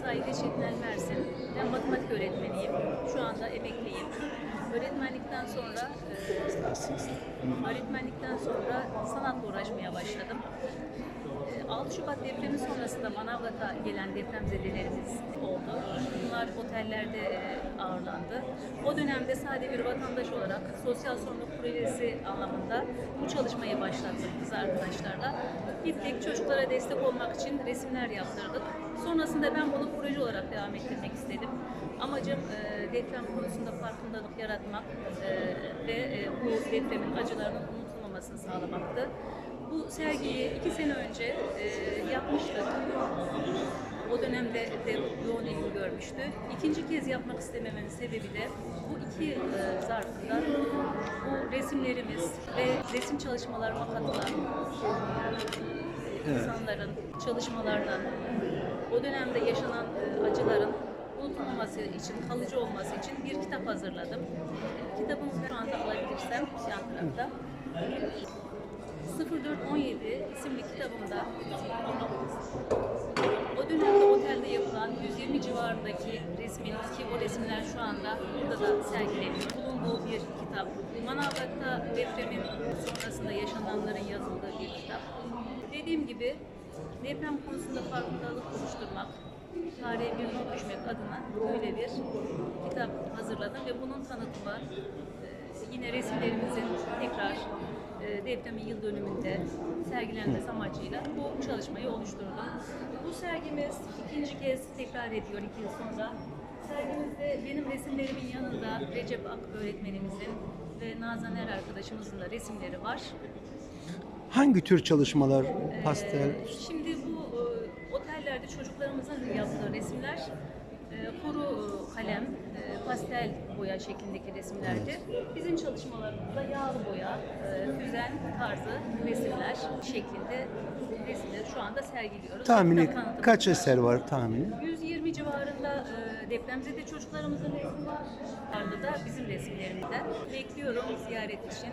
Saide Çetinel Mersin. Ben matematik öğretmeniyim. Şu anda emekliyim. Öğretmenlikten sonra e, öğretmenlikten sonra sanatla uğraşmaya başladım. E, 6 Şubat depremi sonrasında Manavgat'a gelen depremzedelerimiz oldu. Bunlar otellerde e, ağırlandı. O dönemde sade bir vatandaş olarak sosyal sorumluluk projesi anlamında bu çalışmayı başlattık biz arkadaşlarla. Gittik çocuklara destek olmak için resimler yaptırdık. Sonrasında ben bunu proje olarak devam ettirmek istedim. Amacım e, deprem konusunda farkındalık yaratmak e, ve e, bu depremin acılarının unutulmamasını sağlamaktı. Bu sergiyi iki sene önce e, yapmıştık. O dönemde de yoğun ilgi görmüştü. İkinci kez yapmak istememenin sebebi de bu iki e, zarfında bu resimlerimiz ve resim çalışmalarıma katılan insanların çalışmalarından o dönemde yaşanan e, acıların unutulmaması için, kalıcı olması için bir kitap hazırladım. Kitabımı şu anda alabilirsem yan tarafta. 0417 isimli kitabımda o dönemde otelde yapılan 120 civarındaki resmin ki o resimler şu anda burada da sergileniyor. Bulunduğu bir kitap. Manavgat'ta depremin sonrasında yaşananların yazıldığı bir kitap. Dediğim gibi deprem konusunda farkındalık oluşturmak, tarihe bir not düşmek adına böyle bir kitap hazırladım ve bunun tanıtımı e, yine resimlerimizin tekrar depremin yıl dönümünde sergilenmesi amacıyla bu çalışmayı oluşturdum. Bu sergimiz ikinci kez tekrar ediyor iki yıl sonra. Sergimizde benim resimlerimin yanında Recep Ak öğretmenimizin ve Nazan Er arkadaşımızın da resimleri var. Hangi tür çalışmalar, pastel? Ee, Şimdi bu e, otellerde çocuklarımızın yaptığı resimler e, e, e, pastel boya şeklindeki resimlerdi. Bizim çalışmalarımızda yağlı boya, e, füzen tarzı resimler şeklinde resimleri şu anda sergiliyoruz. Tahmini kaç eser var tahmini? 120 civarında e, depremzede çocuklarımızın resmi var. Da bizim resimlerimizden. Bekliyorum ziyaret için.